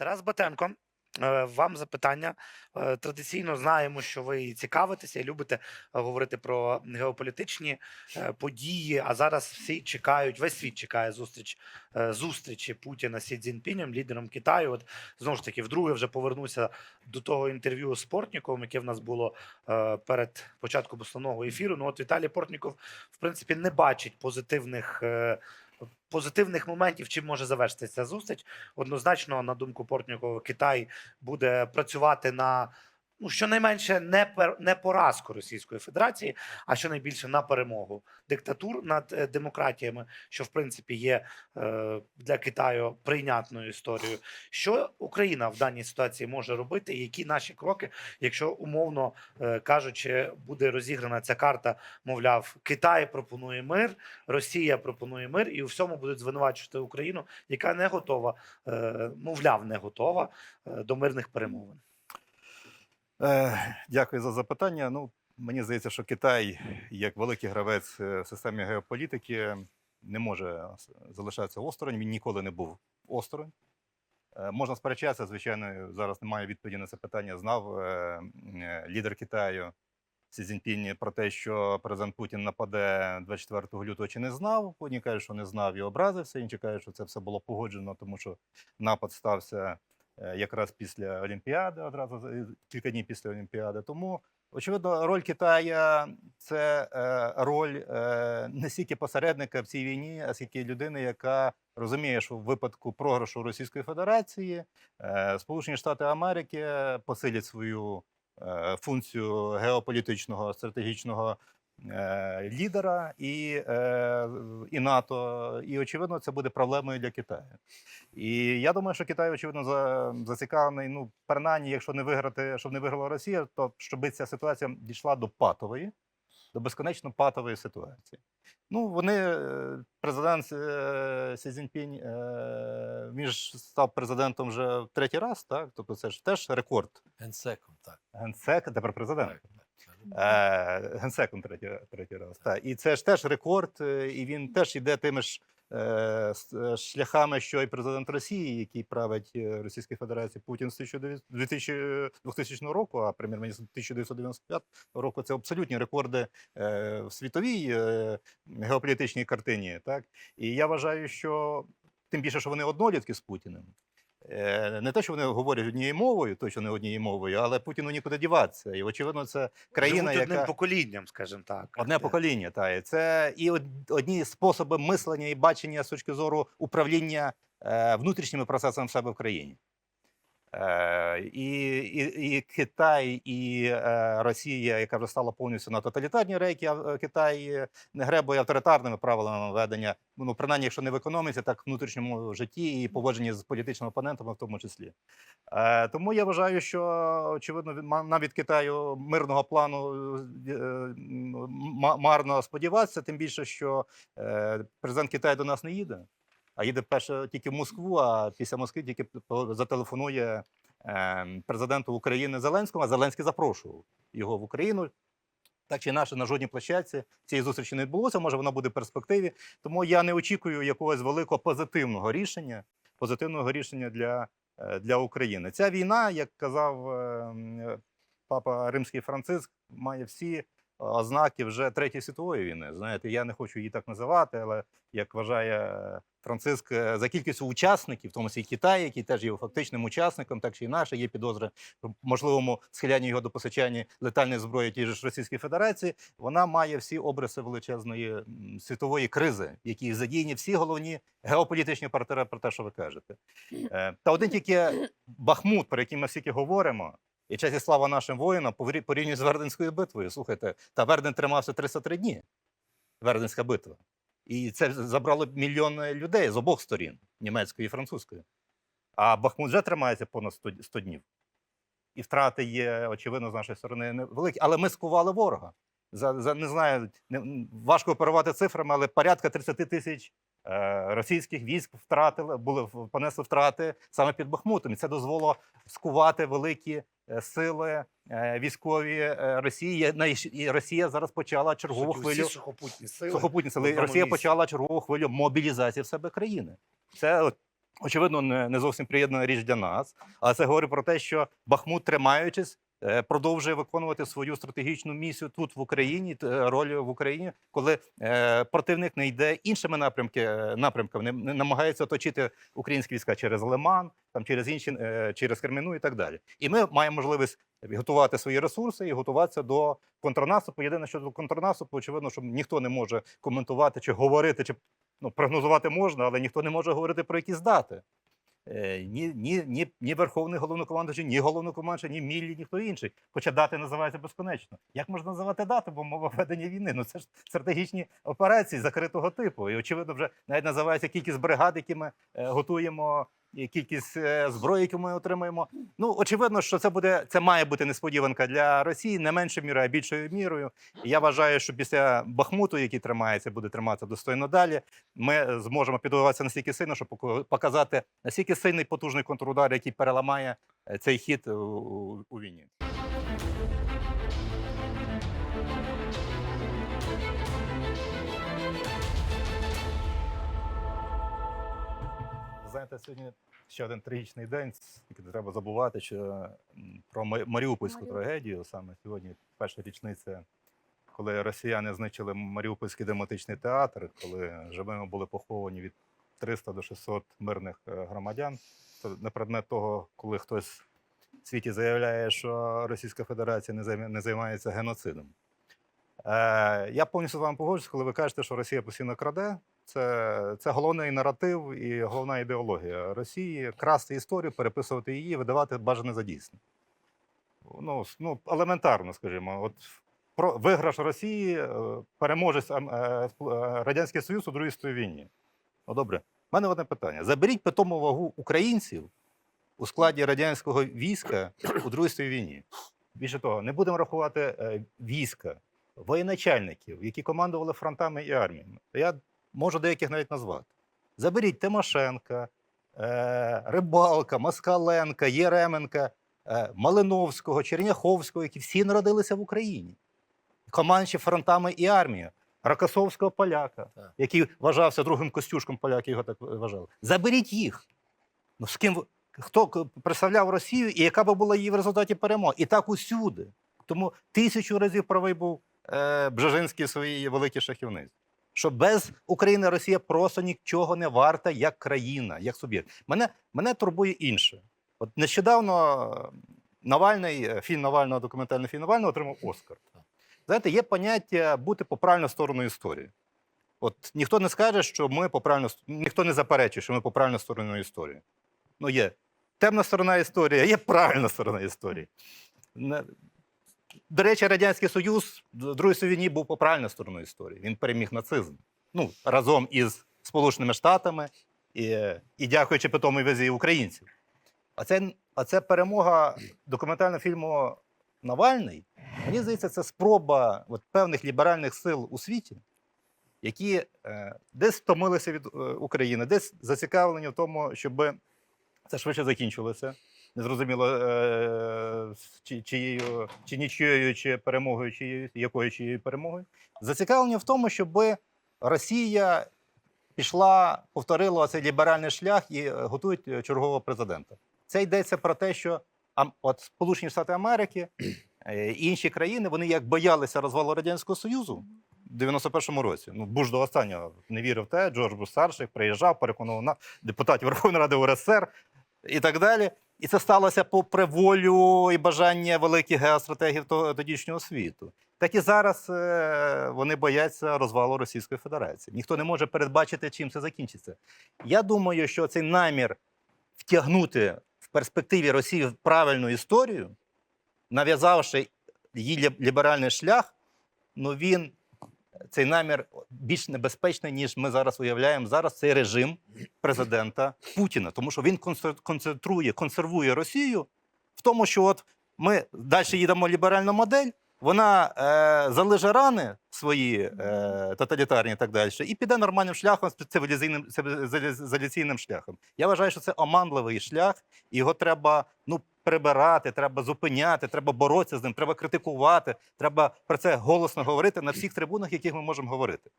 Тарас Батенко, е, вам запитання. Е, Традиційно знаємо, що ви цікавитеся і любите е, говорити про геополітичні події. А зараз всі чекають, весь світ чекає зустріч зустрічі Путіна з Сі Цзіньпінем, лідером Китаю. От знову ж таки, вдруге вже повернуся до того інтерв'ю з Портніковим, яке в нас було е, перед початком основного ефіру. Ну от Віталій Портніков, в принципі, не бачить позитивних. е, Позитивних моментів, чим може завершитися зустріч. Однозначно, на думку Портнікова, Китай буде працювати на ну щонайменше не пер, не поразку Російської Федерації, а щонайбільше на перемогу диктатур над е, демократіями, що в принципі є е, для Китаю прийнятною історією. Що Україна в даній ситуації може робити, і які наші кроки, якщо умовно е, кажучи, буде розіграна ця карта, мовляв, Китай пропонує мир, Росія пропонує мир, і у всьому будуть звинувачувати Україну, яка не готова, е, мовляв, не готова е, до мирних перемовин. Е, Дякую за запитання. Ну, мені здається, що Китай, як великий гравець е, в системі геополітики, не може залишатися осторонь. Він ніколи не був осторонь. Е, Можна сперечатися, звичайно, зараз немає відповіді на це питання. Знав лідер Китаю Сі Цзіньпінь про те, що президент Путін нападе 24 лютого, чи не знав. Одні кажуть, що не знав і образився, інші кажуть, що це все було погоджено, тому що напад стався якраз після Олімпіади, одразу за- кілька днів після Олімпіади. Тому, очевидно, роль Китая це е, роль е, не стільки посередника в цій війні, а скільки людини, яка розуміє, що в випадку програшу Російської Федерації е, Сполучені Штати Америки посилять свою е, функцію геополітичного стратегічного. Е, Лідера і, е, і НАТО, і очевидно, це буде проблемою для Китаю. І я думаю, що Китай, очевидно, за, зацікавлений. Ну, принаймні, якщо не виграти, щоб не виграла Росія, то щоб ця ситуація дійшла до патової, до безконечно патової ситуації. Ну, вони, е, президент Сі Цзіньпінь, е, він ж став президентом вже в третій раз, так? Тобто це ж теж рекорд. Генсеком, так. Генсек, тепер президент. так, так. Е, Генсеком третій, третій раз. Так. І це ж теж рекорд, е, і він теж йде тими ж е, е, шляхами, що і президент Росії, який править Російської Федерації Путін з 1900 2000 2000 року, а прем'єр-міністр 1995 року. Це абсолютні рекорди е, в світовій е, геополітичній картині. Так? І я вважаю, що тим більше, що вони однолітки з Путіним. Е, Не те, що вони говорять однією мовою, точно не однією мовою, але Путіну нікуди діватися. І очевидно, це країна, яка... одним поколінням, скажімо так. одне покоління. Та і це і од- одні способи мислення і бачення з точки зору управління е, внутрішніми процесами в себе в країні. Е, і, і, і Китай, і е, Росія, яка вже стала повністю на тоталітарні рейки, а е, Китай не гребує авторитарними правилами ведення, ну принаймні, якщо не в економіці, так в внутрішньому житті і поводженні з політичними опонентами, в тому числі. Тому я вважаю, що очевидно від- ма- навіть Китаю мирного плану марно сподіватися, тим більше, що президент Китаю до нас не їде. А їде перше тільки в Москву, а після Москви тільки зателефонує е, президенту України Зеленському, а Зеленський запрошував його в Україну. Так чи інакше, на жодній площадці цієї зустрічі не відбулося, може вона буде в перспективі. Тому я не очікую якогось великого позитивного рішення, позитивного рішення для, е, для України. Ця війна, як казав е, папа Римський Франциск, має всі ознаки вже Третьої світової війни. Знаєте, я не хочу її так називати, але як вважає Франциск, е, за кількістю учасників, в тому числі Китай, який теж є фактичним учасником, так чи інакше, є підозри в можливому схилянні його до постачання летальної зброї тієї ж Російської Федерації. Вона має всі обриси величезної світової кризи, в якій задіяні всі головні геополітичні партнери про те, що ви кажете. Е, Та один тільки Бахмут, про який ми стільки говоримо. І честь і слава нашим воїнам порі- з Верденською битвою. Слухайте, та Верден тримався 303 дні. Верденська битва. І це забрало мільйон людей з обох сторін німецької і французької. А Бахмут вже тримається понад 100, 100 днів. І втрати є, очевидно, з нашої сторони невеликі. Але ми скували ворога. За, за не знаю, не, важко оперувати цифрами, але порядка 30 тисяч е, російських військ втратили, були понесли втрати саме під Бахмутом. І це дозволило скувати великі е, сили е, військові е, Росії. І Росія зараз почала чергову суті, хвилю сухопутні сили. сухопутні сили. Росія місці. почала чергову хвилю мобілізації в себе країни. Це очевидно, не, зовсім приєднана річ для нас. Але це говорить про те, що Бахмут, тримаючись, е, продовжує виконувати свою стратегічну місію тут в Україні, е, роль в Україні, коли е, противник не йде іншими напрямки, е, напрямками, не, намагається оточити українські війська через Лиман, там через інші, е, через Креміну і так далі. І ми маємо можливість готувати свої ресурси і готуватися до контрнаступу. Єдине, що до контрнаступу, очевидно, що ніхто не може коментувати чи говорити, чи ну, прогнозувати можна, але ніхто не може говорити про якісь дати. Е, Ні, ні, ні, ні Верховний головнокомандуючий, ні головнокомандуючий, ні Міллі, ніхто інший. Хоча дати називаються безконечно. Як можна називати дати, бо мова ведення війни? Ну це ж стратегічні операції закритого типу. І очевидно, вже навіть називається кількість бригад, які ми е, готуємо, кількість е, зброї, яку ми отримуємо. Ну очевидно, що це буде це має бути несподіванка для Росії, не меншою мірою, а більшою мірою. І я вважаю, що після Бахмуту, який тримається, буде триматися достойно далі. Ми зможемо підготуватися настільки сильно, щоб показати настільки сильний потужний контрудар, який переламає е, цей хід у, у, у війні. Знаєте, сьогодні ще один трагічний день. Тільки не треба забувати, що про Маріупольську Маріуполь. трагедію саме сьогодні перша річниця, коли росіяни знищили Маріупольський драматичний театр, коли живими були поховані від 300 до 600 мирних е, громадян. Це на предмет того, коли хтось в світі заявляє, що Російська Федерація не не займається геноцидом. Е, я повністю з вами погоджуюсь, коли ви кажете, що Росія постійно краде. Це, це головний наратив і головна ідеологія Росії красти історію, переписувати її, видавати бажане за дійсне. Ну, ну, елементарно, скажімо, от про виграш Росії, е, переможець е, е, Радянський Союз у Другій світовій війні. Ну, добре. У мене одне питання: заберіть питому вагу українців у складі радянського війська у Другій світовій війні. Більше того, не будемо рахувати війська, воєначальників, які командували фронтами і арміями. Я можу деяких навіть назвати. Заберіть Тимошенка, е, Рибалка, Москаленка, Єременка, е, Малиновського, Черняховського, які всі народилися в Україні. Командуючи фронтами і армією. Рокосовського поляка, який вважався другим костюшком поляки, його так вважали. Заберіть їх. Ну, з ким хто представляв Росію і яка би була її в результаті перемоги? І так усюди. Тому тисячу разів правий був е, Бжежинський своїй великій шахівниці. Що без України Росія просто нічого не варта як країна, як суб'єкт. Мене, мене турбує інше. От нещодавно Навальний, е, фільм Навального, документальний фільм Навального отримав Оскар. Знаєте, є поняття бути по правильну сторону історії. От ніхто не скаже, що ми по правильну ніхто не заперечує, що ми по правильну сторону історії. Ну, є темна сторона історії, а є правильна сторона історії. До речі, Радянський Союз в Другій війні був по правильну сторону історії. Він переміг нацизм. Ну, разом із Сполученими Штатами і, і дякуючи питомій визі українців. А це, а це перемога документального фільму Навальний. Мені здається, це спроба от, певних ліберальних сил у світі, які е, десь втомилися від е, України, десь зацікавлені в тому, щоб це швидше закінчилося. Незрозуміло, е, чи, чиєю, чи нічією, чи перемогою, чиєю, якою чиєю перемогою. Зацікавлені в тому, щоб Росія пішла, повторила цей ліберальний шлях і е, готують е, чергового президента. Це йдеться про те, що от Сполучені Штати Америки і інші країни вони як боялися розвалу Радянського Союзу в 91-му році. Ну, Буш до останнього не вірив те, Джордж Буш старший приїжджав, переконував на депутатів Верховної Ради УРСР і так далі. І це сталося попри волю і бажання великих геостратегів тодішнього світу. Так і зараз е, вони бояться розвалу Російської Федерації. Ніхто не може передбачити, чим це закінчиться. Я думаю, що цей намір втягнути в перспективі Росії в правильну історію, нав'язавши її ліберальний шлях, ну він цей намір більш небезпечний, ніж ми зараз уявляємо. Зараз цей режим президента Путіна, тому що він концентрує, консервує Росію в тому, що от ми далі їдемо ліберальну модель. Вона е, залиже рани свої е, тоталітарні і так далі, і піде нормальним шляхом, цивілізаційним, цивілізаційним шляхом. Я вважаю, що це оманливий шлях, його треба ну, прибирати, треба зупиняти, треба боротися з ним, треба критикувати, треба про це голосно говорити на всіх трибунах, яких ми можемо говорити.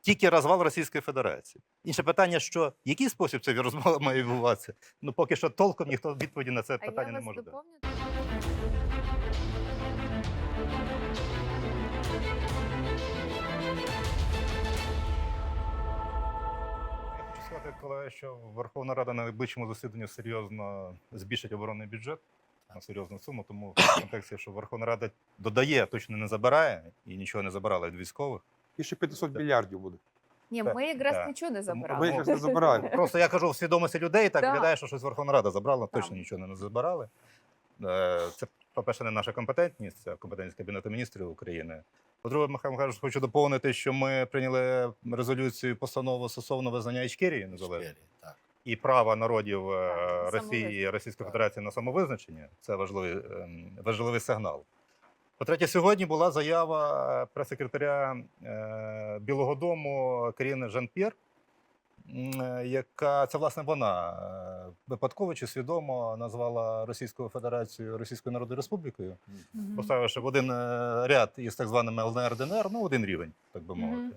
тільки розвал Російської Федерації. Інше питання, що який спосіб цей розвал має відбуватися? Ну поки що толком ніхто відповіді на це питання не може дати. Сказати, колеги, що Верховна Рада на найближчому засіданні серйозно збільшить оборонний бюджет на серйозну суму. Тому в контексті, що Верховна Рада додає, точно не забирає і нічого не забирала від військових. Більше 500 мільярдів буде. Ні, Так, ми якраз так. нічого не Ми якраз не забираємо. Просто я кажу в свідомості людей, так Да. виглядає, що щось Верховна Рада забрала, точно нічого не забирали. Е, Це, по-перше, не наша компетентність, це компетентність Кабінету міністрів України. По-друге, Михайло Михайлович, хочу доповнити, що ми прийняли резолюцію постанову стосовно визнання Ічкерії незалежною. Так. і права народів е, Так, Росії. Російської Федерації на самовизначення це важливий, ем, важливий сигнал. По-третє, сьогодні була заява прес-секретаря е, Білого Дому Каріни Жан-П'єр, яка це власне вона е, випадково чи свідомо назвала Російську Федерацію Російською Народною Республікою, Мгм. поставивши в один е, ряд із так званими ЛНР ДНР, ну один рівень, так би мовити.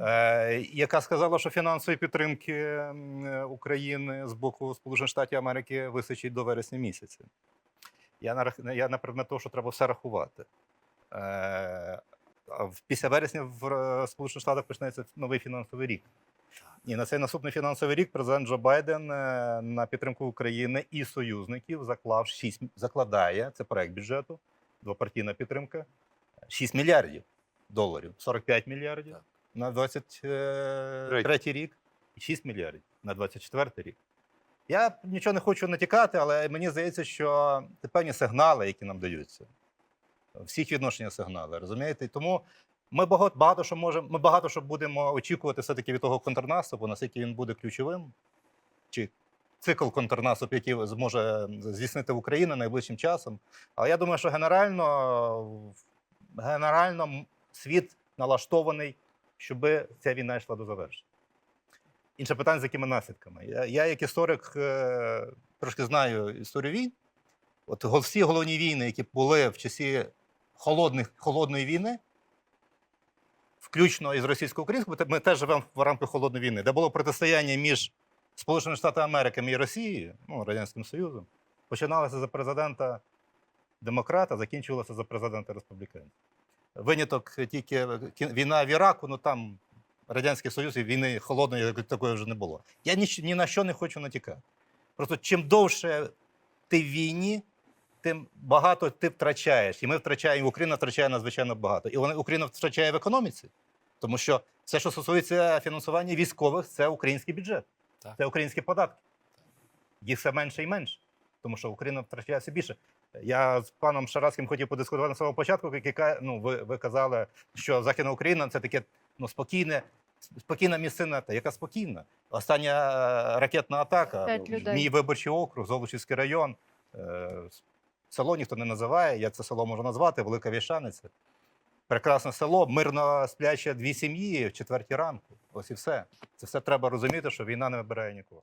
Е, яка сказала, що фінансової підтримки е, України з боку Сполучених Штатів Америки вистачить до вересня місяця. Я на, я на предмет того, що треба все рахувати. Е, після вересня в е, Сполучених Штатах почнеться новий фінансовий рік. І на цей наступний фінансовий рік президент Джо Байден е, на підтримку України і союзників заклав 6, закладає це проект бюджету, двопартійна підтримка, 6 мільярдів доларів, 45 мільярдів Так. на 23 рік і 6 мільярдів на 24 рік. Я нічого не хочу натякати, але мені здається, що це певні сигнали, які нам даються. Всіх відношення сигнали, розумієте? І тому ми багато, багато що можемо, ми багато що будемо очікувати все-таки від того контрнаступу, наскільки він буде ключовим, чи цикл контрнаступу, який зможе здійснити Україна найближчим часом. Але я думаю, що генерально, генерально світ налаштований, щоб ця війна йшла до завершення. Інше питання, з якими наслідками. Я, я як історик, е, трошки знаю історію війн. От всі головні війни, які були в часі холодних, холодної війни, включно із російсько-українською, ми теж живемо в рамках холодної війни, де було протистояння між Сполученими Штатами Америки і Росією, ну, Радянським Союзом, починалося за президента демократа, закінчувалося за президента республіканця. Виняток тільки війна в Іраку, ну там Радянський Союз і війни холодної такої вже не було. Я ні, ні на що не хочу натякати. Просто чим довше ти в війні, тим багато ти втрачаєш. І ми втрачаємо, Україна втрачає надзвичайно багато. І Україна втрачає в економіці, тому що все, що стосується фінансування військових, це український бюджет, Так. це українські податки. Їх все менше і менше, тому що Україна втрачає все більше. Я з паном Шараським хотів подискутувати на самого початку, який ну, ви, ви казали, що Західна Україна це таке ну, спокійне, спокійна місцина. Та яка спокійна? Остання е, ракетна атака. Людей. Мій виборчий округ, Золочівський район. Село ніхто не називає. Як це село можна назвати? Велика Вішаниця. Прекрасне село, мирно спляче дві сім'ї в четвертій ранку. Ось і все. Це все треба розуміти, що війна не вибирає нікого.